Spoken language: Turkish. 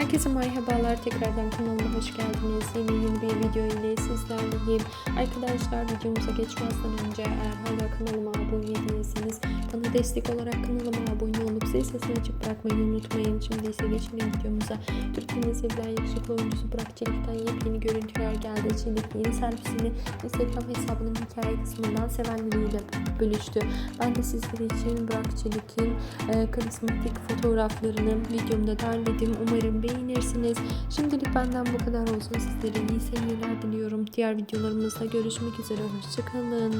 Herkese merhabalar. Tekrardan kanalıma hoş geldiniz. Yeni yeni bir video ile sizlerleyim. Arkadaşlar videomuza geçmezden önce eğer hala kanalıma abone bana destek olarak kanalıma abone olup zil sesini açıp bırakmayı unutmayın. Şimdi ise geçelim videomuza. Türkiye'nin sevilen yakışıklı oyuncusu Burak Çelik'ten yepyeni görüntüler geldi. Çelik yeni selfiesini Instagram hesabının hikaye kısmından sevenleriyle bölüştü. Ben de sizler için Burak Çelik'in e, karizmatik fotoğraflarını videomda derledim. Umarım beğenirsiniz. Şimdilik benden bu kadar olsun. Sizlere iyi seyirler diliyorum. Diğer videolarımızda görüşmek üzere. Hoşçakalın.